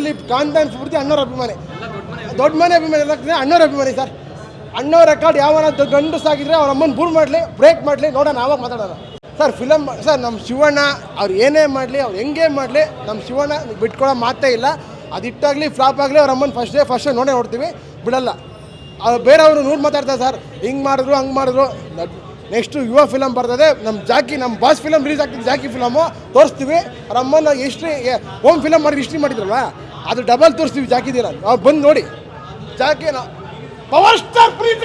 ಇಲ್ಲಿ ಕಾಂತಾನ್ ಸ್ಫೂರ್ತಿ ಅಣ್ಣವ್ರ ಅಭಿಮಾನಿ. ದೊಡ್ಡ ಮನೆ ಅಭಿಮಾನಿ ಎಲ್ಲ ಅಣ್ಣವ್ರ ಅಭಿಮಾನಿ ಸರ್. ಅಣ್ಣವ್ರ ರೆಕಾರ್ಡ್ ಯಾವನ ಗಂಡು ಸಾಗಿದ್ರೆ ಅವ್ರ ಅಮ್ಮನ ಬೂರ್ ಮಾಡಲಿ ಬ್ರೇಕ್ ಮಾಡಲಿ, ನೋಡೋಣ ಆವಾಗ ಮಾತಾಡೋಣ. ಸರ್ ಫಿಲಮ್ ಸರ್ ನಮ್ಮ ಶಿವಣ್ಣ, ಅವ್ರು ಏನೇ ಮಾಡಲಿ, ಅವ್ರು ಹೆಂಗೆ ಮಾಡಲಿ ನಮ್ಮ ಶಿವಣ್ಣ ಬಿಟ್ಕೊಳ್ಳೋ ಮಾತೇ ಇಲ್ಲ. ಅದಿಟ್ಟಾಗಲಿ ಫ್ಲಾಪ್ ಆಗಲಿ, ಅವ್ರ ಅಮ್ಮನ ಫಸ್ಟ್ ಡೇ ಫಸ್ಟ್ ಡೇ ನೋಡೇ ನೋಡ್ತೀವಿ. ಬಿಡಲ್ಲ. ಅವ್ರು ಬೇರೆಯವರು ನೂರು ಮಾತಾಡ್ತಾರೆ ಸರ್. ಹಿಂಗೆ ಮಾಡಿದ್ರು, ಹಂಗೆ ಮಾಡಿದ್ರು. ನೆಕ್ಸ್ಟು ಯುವ ಫಿಲಮ್ ಬರ್ತದೆ. ನಮ್ಮ ಜಾಕಿ ನಮ್ಮ ಬಾಸ್ ಫಿಲಮ್ ರಿಲೀಸ್ ಆಗ್ತಿದೆ, ಜಾಕಿ ಫಿಲಮು ತೋರಿಸ್ತೀವಿ. ಅವ್ರ ಅಮ್ಮನ ಹಿಸ್ಟ್ರಿ ಹೋಮ್ ಫಿಲಮ್ ಮಾಡಿ ಹಿಸ್ಟ್ರಿ ಮಾಡಿದ್ರಲ್ವ? ಅದು ಡಬಲ್ ತೋರಿಸ್ತೀವಿ ಜಾಕಿದಿರ ಅವ್ರು ಬಂದು ನೋಡಿ. ಜಾಕಿನ ಪವರ್ ಸ್ಟಾರ್ ಪ್ರೀತಿ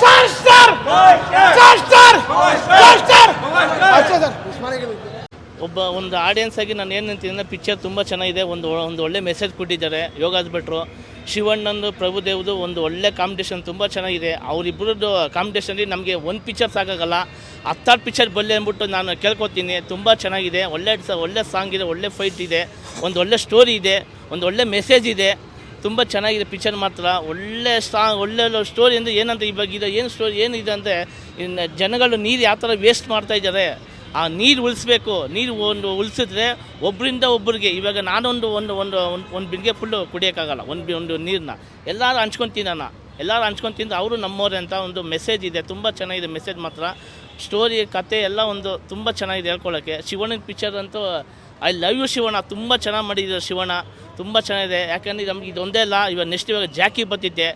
star star star star star star ಅಷ್ಟೇ ಸರ್. ಒಬ್ಬ ಒಂದು ಆಡಿಯನ್ಸ್ ಆಗಿ ನಾನು ಏನು ಅಂತೀನಿ ಅಂದರೆ ಪಿಕ್ಚರ್ ತುಂಬ ಚೆನ್ನಾಗಿದೆ. ಒಂದು ಒಂದು ಒಳ್ಳೆ ಮೆಸೇಜ್ ಕೊಟ್ಟಿದ್ದಾರೆ. ಯೋಗಾಸ್ ಭಟ್ರು ಶಿವಣ್ಣಂದು ಪ್ರಭುದೇವ್ದು ಒಂದು ಒಳ್ಳೆ ಕಾಂಪಿಟೇಷನ್ ತುಂಬ ಚೆನ್ನಾಗಿದೆ. ಅವರಿಬ್ಬರದ್ದು ಕಾಂಪಿಟೇಷನಲ್ಲಿ ನಮಗೆ ಒಂದು ಪಿಕ್ಚರ್ ಸಾಕಾಗಲ್ಲ. ಹತ್ತಾರು ಪಿಕ್ಚರ್ ಬರಲಿ ಅಂದ್ಬಿಟ್ಟು ನಾನು ಕೇಳ್ಕೊತೀನಿ. ತುಂಬ ಚೆನ್ನಾಗಿದೆ. ಒಳ್ಳೆ ಸ, ಒಳ್ಳೆ ಸಾಂಗ್ ಇದೆ, ಒಳ್ಳೆ ಫೈಟ್ ಇದೆ, ಒಂದು ಒಳ್ಳೆ ಸ್ಟೋರಿ ಇದೆ, ಒಂದು ಒಳ್ಳೆ ಮೆಸೇಜ್ ಇದೆ. ತುಂಬ ಚೆನ್ನಾಗಿದೆ ಪಿಕ್ಚರ್ ಮಾತ್ರ. ಒಳ್ಳೆ ಸಾಂಗ್ ಒಳ್ಳೆ ಸ್ಟೋರಿ ಅಂದರೆ ಏನಂತ ಇವಾಗ ಇದು, ಏನು ಸ್ಟೋರಿ ಏನಿದೆ ಅಂದರೆ ಜನಗಳು ನೀರು ಯಾವ ಥರ ವೇಸ್ಟ್ ಮಾಡ್ತಾ ಇದ್ದಾರೆ. ಆ ನೀರು ಉಳಿಸ್ಬೇಕು, ನೀರು ಒಂದು ಉಳಿಸಿದ್ರೆ ಒಬ್ಬರಿಂದ ಒಬ್ಬರಿಗೆ ಇವಾಗ ನಾನೊಂದು ಒಂದು ಒಂದು ಒಂದು ಒಂದು ಬಿಂದಿಗೆ ಫುಲ್ಲು ಕುಡಿಯೋಕ್ಕಾಗಲ್ಲ, ಒಂದು ಬಿ, ಒಂದು ನೀರನ್ನ ಎಲ್ಲರೂ ಹಂಚ್ಕೊಂಡು ತಿನ್ನೋಣ. ಎಲ್ಲರೂ ಹಂಚ್ಕೊಂಡು ತಿಂದು ಅವರು ನಮ್ಮವ್ರೆ ಅಂತ ಒಂದು ಮೆಸೇಜ್ ಇದೆ, ತುಂಬ ಚೆನ್ನಾಗಿದೆ ಮೆಸೇಜ್ ಮಾತ್ರ. ಸ್ಟೋರಿ ಕತೆ ಎಲ್ಲ ಒಂದು ತುಂಬ ಚೆನ್ನಾಗಿದೆ ಹೇಳ್ಕೊಳ್ಳೋಕ್ಕೆ ಶಿವಣ್ಣನ ಪಿಕ್ಚರ್ ಅಂತೂ ಐ ಲವ್ ಯು ಶಿವಣ್ಣ. ತುಂಬ ಚೆನ್ನಾಗಿ ಮಾಡಿದ್ದಾರೆ ಶಿವಣ್ಣ. ತುಂಬ ಚೆನ್ನಾಗಿದೆ. ಯಾಕಂದರೆ ನಮ್ಗೆ ಇದೊಂದೇ ಅಲ್ಲ, ಇವಾಗ ನೆಕ್ಸ್ಟ್ ಇವಾಗ ಜಾಕಿ ಬರ್ತಿದ್ದೆ.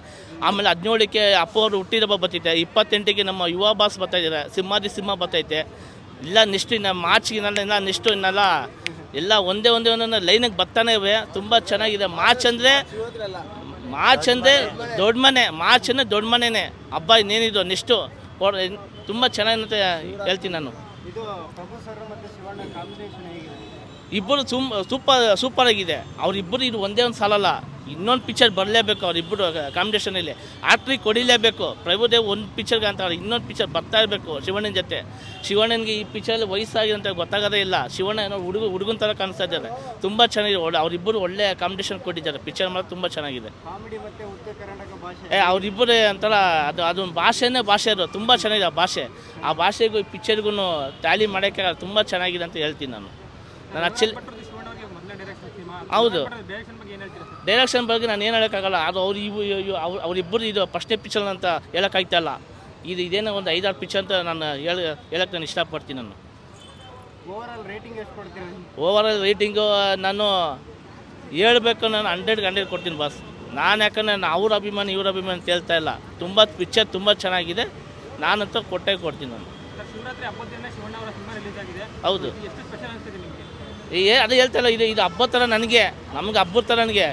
ಆಮೇಲೆ ಹದಿನೇಳಕ್ಕೆ ಅಪ್ಪ ಅವರು ಹುಟ್ಟಿದಬ್ಬ ಬರ್ತಿದ್ದೆ. ಇಪ್ಪತ್ತೆಂಟಿಗೆ ನಮ್ಮ ಯುವ ಬಾಸ್ ಬರ್ತಾಯಿದ್ದಾರೆ ಸಿಂಹಾದಿ ಸಿಂಹ ಬರ್ತೈತೆ ಇಲ್ಲ ನಿಷ್ಠು ಇನ್ನು ಮಾರ್ಚ್ಗೆ ಇನ್ನೆಲ್ಲ ನಿಷ್ಠು ಇನ್ನಲ್ಲ ಎಲ್ಲ ಒಂದೇ ಒಂದೇ ಒಂದೊಂದು ಲೈನಿಗೆ ಬರ್ತಾನೆ ಇವೆ. ತುಂಬ ಚೆನ್ನಾಗಿದೆ. ಮಾರ್ಚ್ ಅಂದರೆ ಮಾರ್ಚ್ ಅಂದರೆ ದೊಡ್ಡ ಮನೆ ಮಾರ್ಚ್ ಅಂದರೆ ದೊಡ್ಡ ಮನೆನೇ. ಹಬ್ಬ ಇನ್ನೇನಿದು ನಿಷ್ಠು ತುಂಬ ಚೆನ್ನಾಗಿರುತ್ತೆ ಅಂತ ಹೇಳ್ತೀನಿ ನಾನು. ಇಬ್ಬರು ಸುಮ್ ಸೂಪರ್ ಸೂಪರ್ ಆಗಿದೆ. ಅವ್ರಿಬ್ಬರು ಇದು ಒಂದೇ ಒಂದು ಸಾಲಲ್ಲ. ಇನ್ನೊಂದು ಪಿಕ್ಚರ್ ಬರಲೇಬೇಕು ಅವರಿಬ್ಬರು ಕಾಂಬಿನೇಷನಲ್ಲಿ ಆಕ್ಟ್ರಿ ಕೊಡಿಲೇಬೇಕು. ಪ್ರಭುದೇವ್ ಒಂದು ಪಿಕ್ಚರ್ಗೆ ಅಂತ ಅವ್ರು ಇನ್ನೊಂದು ಪಿಕ್ಚರ್ ಬರ್ತಾ ಇರಬೇಕು ಶಿವಣ್ಣನ ಜೊತೆ. ಶಿವಣ್ಣನಿಗೆ ಈ ಪಿಕ್ಚರಲ್ಲಿ ಅಂತ ಗೊತ್ತಾಗೋದೇ ಇಲ್ಲ. ಶಿವಣ್ಣ ಏನೋ ಹುಡುಗ ಹುಡುಗನ ಥರ ಕಾಣಿಸ್ತಾ ಇದ್ದಾರೆ. ತುಂಬ ಚೆನ್ನಾಗಿದೆ. ಒಳ್ಳೆ ಅವರಿಬ್ಬರು ಒಳ್ಳೆ ಕಾಂಬಿನೇಷನ್ ಕೊಟ್ಟಿದ್ದಾರೆ. ಪಿಕ್ಚರ್ ಮಾತ್ರ ತುಂಬ ಚೆನ್ನಾಗಿದೆ. ಏ ಅವರಿಬ್ಬರೇ ಅಂತಾರ ಅದು ಅದೊಂದು ಭಾಷೆನೇ ಭಾಷೆ ಅದು. ತುಂಬ ಚೆನ್ನಾಗಿದೆ ಆ ಭಾಷೆ. ಆ ಭಾಷೆಗೂ ಈ ಪಿಕ್ಚರ್ಗೂ ಟ್ಯಾಲಿ ಮಾಡೋಕ್ಕೆ ತುಂಬ ಚೆನ್ನಾಗಿದೆ ಅಂತ ಹೇಳ್ತೀನಿ ನಾನು. ನಾನು ಆ್ಯಕ್ಚುಲಿ ಹೌದು. ಡೈರೆಕ್ಷನ್ ಬಗ್ಗೆ ನಾನು ಏನು ಹೇಳೋಕ್ಕಾಗಲ್ಲ. ಅದು ಅವ್ರು ಇವು ಅವ್ರು ಅವರಿಬ್ಬರು ಇದು ಫಸ್ಟ್ನೇ ಪಿಕ್ಚರ್ ಅಂತ ಹೇಳೋಕ್ಕಾಗ್ತಾಯಿಲ್ಲ ಇದು ಇದೇನೋ ಒಂದು ಐದಾರು ಪಿಚ್ಚರ್ ಅಂತ ನಾನು ಹೇಳಿ ಹೇಳಕ್ಕೆ ನಾನು ಇಷ್ಟಪಡ್ತೀನಿ ನಾನು. ಓವರ್ ಆಲ್ ರೇಟಿಂಗ್ ಎಷ್ಟು ಕೊಡ್ತೀರಾ ಓವರ್ ಆಲ್ ರೇಟಿಂಗು ನಾನು ಹೇಳಬೇಕು ನಾನು ಹಂಡ್ರೆಡ್ಗೆ ಹಂಡ್ರೆಡ್ ಕೊಡ್ತೀನಿ ಬಾಸ್ ನಾನು ಯಾಕಂದ್ರೆ ನಾನು ಅವ್ರ ಅಭಿಮಾನಿ ಇವ್ರ ಅಭಿಮಾನಿ ಅಂತ ಹೇಳ್ತಾ ಇಲ್ಲ. ತುಂಬ ಪಿಚ್ಚರ್ ತುಂಬ ಚೆನ್ನಾಗಿದೆ. ನಾನಂತೂ ಕೊಟ್ಟೆ ಕೊಡ್ತೀನಿ ನಾನು. ಹೌದು. ಏ ಅದೇ ಹೇಳ್ತಾ ಇಲ್ಲ ಇದು ಇದು ಹಬ್ಬ ಥರ ನನಗೆ, ನಮ್ಗೆ ಹಬ್ಬದ ಥರ ನನಗೆ.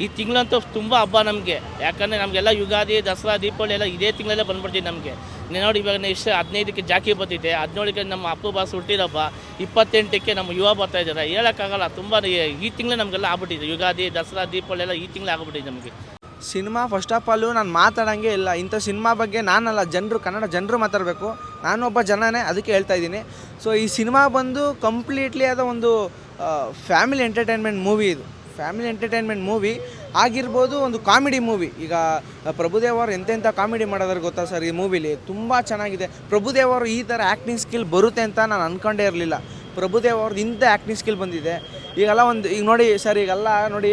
ಈ- ತಿಂಗಳಂತೂ ತುಂಬ ಹಬ್ಬ ನಮಗೆ. ಯಾಕಂದರೆ ನಮಗೆಲ್ಲ ಯುಗಾದಿ, ದಸರಾ, ದೀಪಾವಳಿ ಎಲ್ಲ ಇದೇ ತಿಂಗಳಲ್ಲೇ ಬಂದ್ಬಿಡ್ತೀವಿ ನಮಗೆ. ನೋಡಿ ಇವಾಗ ನೆಕ್ಸ್ಟ್ ಹದಿನೈದಕ್ಕೆ ಜಾಕಿ ಬರ್ತೈತೆ ಹದಿನೇಳಕ್ಕೆ ನಮ್ಮ ಅಪ್ಪು ಬಾಸ್ ಹುಟ್ಟಿದಪ್ಪ ಇಪ್ಪತ್ತೆಂಟಕ್ಕೆ ನಮ್ಮ ಯುವ ಬರ್ತಾ ಇದ್ದಾರೆ. ಹೇಳೋಕ್ಕಾಗಲ್ಲ ತುಂಬ ಈ ತಿಂಗಳೇ ನಮಗೆಲ್ಲ ಆಗ್ಬಿಟ್ಟಿದೆ. ಯುಗಾದಿ, ದಸರಾ, ದೀಪಾವಳಿ ಎಲ್ಲ ಈ ತಿಂಗಳೇ ಆಗ್ಬಿಟ್ಟಿದೆ ನಮಗೆ. ಸಿನಿಮಾ ಫಸ್ಟ್ ಆಫ್ ಆಲು ನಾನು ಮಾತಾಡೋಂಗೆ ಇಲ್ಲ. ಇಂಥ ಸಿನಿಮಾ ಬಗ್ಗೆ ನಾನಲ್ಲ, ಜನರು, ಕನ್ನಡ ಜನರು ಮಾತಾಡಬೇಕು. ನಾನು ಒಬ್ಬ ಜನನೇ, ಅದಕ್ಕೆ ಹೇಳ್ತಾ ಇದ್ದೀನಿ. ಸೊ ಈ ಸಿನಿಮಾ ಬಂದು ಕಂಪ್ಲೀಟ್ಲಿ ಆದ ಒಂದು ಫ್ಯಾಮಿಲಿ ಎಂಟರ್ಟೈನ್ಮೆಂಟ್ ಮೂವಿ ಇದು. ಫ್ಯಾಮಿಲಿ ಎಂಟರ್ಟೈನ್ಮೆಂಟ್ ಮೂವಿ ಆಗಿರ್ಬೋದು ಒಂದು ಕಾಮಿಡಿ ಮೂವಿ ಈಗ ಪ್ರಭುದೇವ್ ಅವರು ಎಂತೆಂಥ ಕಾಮಿಡಿ ಮಾಡೋದ್ರ ಗೊತ್ತಾ ಸರ್ ಈ ಮೂವಿಲಿ ತುಂಬ ಚೆನ್ನಾಗಿದೆ. ಪ್ರಭುದೇವ್ ಈ ಥರ ಆ್ಯಕ್ಟಿಂಗ್ ಸ್ಕಿಲ್ ಬರುತ್ತೆ ಅಂತ ನಾನು ಅಂದ್ಕೊಂಡೇ ಇರಲಿಲ್ಲ. ಪ್ರಭುದೇವ್ ಅವ್ರದ್ದು ಇಂಥ ಆ್ಯಕ್ಟಿಂಗ್ ಸ್ಕಿಲ್ ಬಂದಿದೆ. ಈಗೆಲ್ಲ ಒಂದು ಈಗ ನೋಡಿ ಸರ್, ಈಗೆಲ್ಲ ನೋಡಿ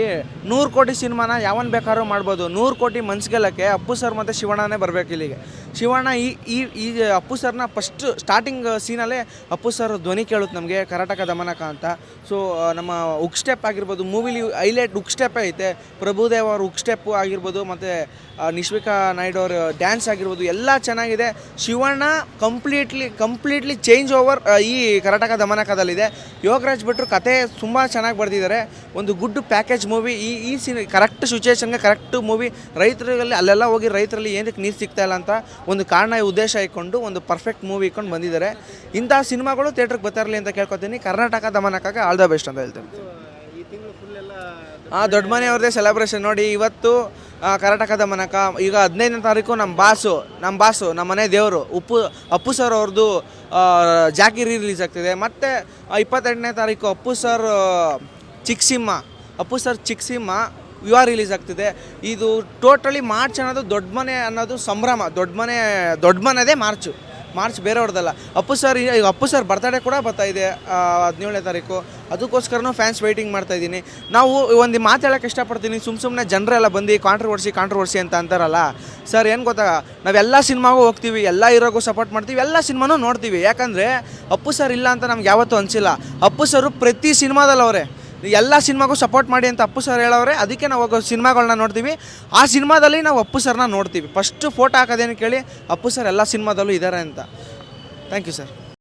ನೂರು ಕೋಟಿ ಸಿನಿಮಾನ ಯಾವನ್ ಬೇಕಾದ್ರೂ ಮಾಡ್ಬೋದು. ನೂರು ಕೋಟಿ ಮನ್ಸ್ಗೆಲ್ಲಕ್ಕೆ ಅಪ್ಪು ಸರ್ ಮತ್ತು ಶಿವಣ್ಣನೇ ಬರಬೇಕು ಇಲ್ಲಿಗೆ. ಶಿವಣ್ಣ ಈ ಈ ಅಪ್ಪು ಸರ್ನ ಫಸ್ಟ್ ಸ್ಟಾರ್ಟಿಂಗ್ ಸೀನಲ್ಲೇ ಅಪ್ಪು ಸರ್ ಧ್ವನಿ ಕೇಳುತ್ತೆ ನಮಗೆ ಕರ್ನಾಟಕ ದಮನಕ ಅಂತ. ಸೊ ನಮ್ಮ ಉಕ್ ಸ್ಟೆಪ್ ಆಗಿರ್ಬೋದು ಮೂವಿಲಿ ಹೈಲೈಟ್ ಉಕ್ ಸ್ಟೆಪ್ ಐತೆ. ಪ್ರಭುದೇವ್ ಅವ್ರ ಉಕ್ ಸ್ಟೆಪ್ಪು ಆಗಿರ್ಬೋದು, ಮತ್ತು ನಿಶ್ವಿಕಾ ನಾಯ್ಡು ಅವ್ರ ಡ್ಯಾನ್ಸ್ ಆಗಿರ್ಬೋದು, ಎಲ್ಲ ಚೆನ್ನಾಗಿದೆ. Shivanna completely completely change over ಈ ಕರ್ನಾಟಕ ದಮನಕದಲ್ಲಿದೆ ಯೋಗರಾಜ್ ಭಟ್ರು ಕತೆ ತುಂಬ ಚೆನ್ನಾಗಿ ಬರೆದಿದ್ದಾರೆ. ಒಂದು ಗುಡ್ ಪ್ಯಾಕೇಜ್ ಮೂವಿ. ಈ ಈ ಸಿನ್ ಕರೆಕ್ಟ್ ಸಿಚುವೇಶನ್ಗೆ ಕರೆಕ್ಟ್ ಮೂವಿ. ರೈತರಲ್ಲಿ ಅಲ್ಲೆಲ್ಲ ಹೋಗಿ ರೈತರಲ್ಲಿ ಏನಕ್ಕೆ ನೀರು ಸಿಗ್ತಾ ಇಲ್ಲ ಅಂತ ಒಂದು ಕಾರಣ ಉದ್ದೇಶ ಇಟ್ಕೊಂಡು ಒಂದು ಪರ್ಫೆಕ್ಟ್ ಮೂವಿ ಇಟ್ಕೊಂಡು ಬಂದಿದ್ದಾರೆ. ಇಂಥ ಸಿನಿಮಾಗಳು ಥಿಯೇಟ್ರಿಗೆ ಬರ್ತಾರಲಿ ಅಂತ ಕೇಳ್ಕೊತೀನಿ. ಕರ್ನಾಟಕ ದಮನಕ್ಕಾಗಿ ಆಲ್ ದ ಬೆಸ್ಟ್ ಅಂತ ಹೇಳ್ತೀನಿ. ಹಾಂ ದೊಡ್ಡ ಮನೆಯವ್ರದ್ದೇ ಸೆಲೆಬ್ರೇಷನ್ ನೋಡಿ. ಇವತ್ತು ಕರ್ನಾಟಕದ ಮನಕ, ಈಗ ಹದಿನೈದನೇ ತಾರೀಕು ನಮ್ಮ ಬಾಸು ನಮ್ಮ ಬಾಸು ನಮ್ಮ ಮನೆ ದೇವರು, ಉಪ್ಪು, ಅಪ್ಪು ಸರ್ ಅವ್ರದ್ದು ಜಾಕಿ ರಿಲೀಸ್ ಆಗ್ತಿದೆ. ಮತ್ತು ಇಪ್ಪತ್ತೆಂಟನೇ ತಾರೀಕು ಅಪ್ಪು ಸರ್ ಚಿಕ್ಸಿಮ್ಮ, ಅಪ್ಪು ಸರ್ ಚಿಕ್ಸಿಮ್ಮ, ವಿವಾಹ ರಿಲೀಸ್ ಆಗ್ತಿದೆ. ಇದು ಟೋಟಲಿ ಮಾರ್ಚ್ ಅನ್ನೋದು ದೊಡ್ಡ ಮನೆ ಅನ್ನೋದು ಸಂಭ್ರಮ, ದೊಡ್ಡ ಮನೆ, ದೊಡ್ಡ ಮನೆದೇ ಮಾರ್ಚು ಮಾರ್ಚ್ ಬೇರೆಯವ್ರದ್ದಲ್ಲ. ಅಪ್ಪು ಸರ್ ಈಗ ಅಪ್ಪು ಸರ್ ಬರ್ತಡೇ ಕೂಡ ಬರ್ತಾ ಇದೆ ಹದಿನೇಳನೇ ತಾರೀಕು. ಅದಕ್ಕೋಸ್ಕರನೂ ಫ್ಯಾನ್ಸ್ ವೆಯ್ಟಿಂಗ್ ಮಾಡ್ತಾ ಇದ್ದೀನಿ. ನಾವು ಒಂದು ಮಾತು ಇಷ್ಟಪಡ್ತೀನಿ ಸುಮ್ಮ ಸುಮ್ಮನೆ ಜನರೆಲ್ಲ ಬಂದು ಕಾಂಟ್ರವರ್ಸಿ ಕಾಂಟ್ರವರ್ಸಿ ಅಂತ ಅಂತಾರಲ್ಲ. ಸರ್ ಏನು ಗೊತ್ತಾ? ನಾವೆಲ್ಲ ಸಿನಿಮಾಗೂ ಹೋಗ್ತೀವಿ, ಎಲ್ಲ ಹೀರೋಗೂ ಸಪೋರ್ಟ್ ಮಾಡ್ತೀವಿ, ಎಲ್ಲ ಸಿನಿಮಾನೂ ನೋಡ್ತೀವಿ. ಯಾಕಂದರೆ ಅಪ್ಪು ಸರ್ ಇಲ್ಲ ಅಂತ ನಮ್ಗೆ ಯಾವತ್ತೂ ಅನಿಸಿಲ್ಲ. ಅಪ್ಪು ಸರು ಪ್ರತಿ ಸಿನಿಮಾದಲ್ಲಿ ಅವರೇ ಎಲ್ಲ ಸಿನಿಮಾಗೂ ಸಪೋರ್ಟ್ ಮಾಡಿ ಅಂತ ಅಪ್ಪು ಸರ್ ಹೇಳೋರೆ ಅದಕ್ಕೆ ನಾವು ಸಿನಿಮಾಗಳನ್ನ ನೋಡ್ತೀವಿ. ಆ ಸಿನಿಮಾದಲ್ಲಿ ನಾವು ಅಪ್ಪು ಸರ್ನ ನೋಡ್ತೀವಿ. ಫಸ್ಟು ಫೋಟೋ ಹಾಕೋದೇನು ಕೇಳಿ, ಅಪ್ಪು ಸರ್ ಎಲ್ಲ ಸಿನಿಮಾದಲ್ಲೂ ಇದ್ದಾರೆ ಅಂತ. Thank you sir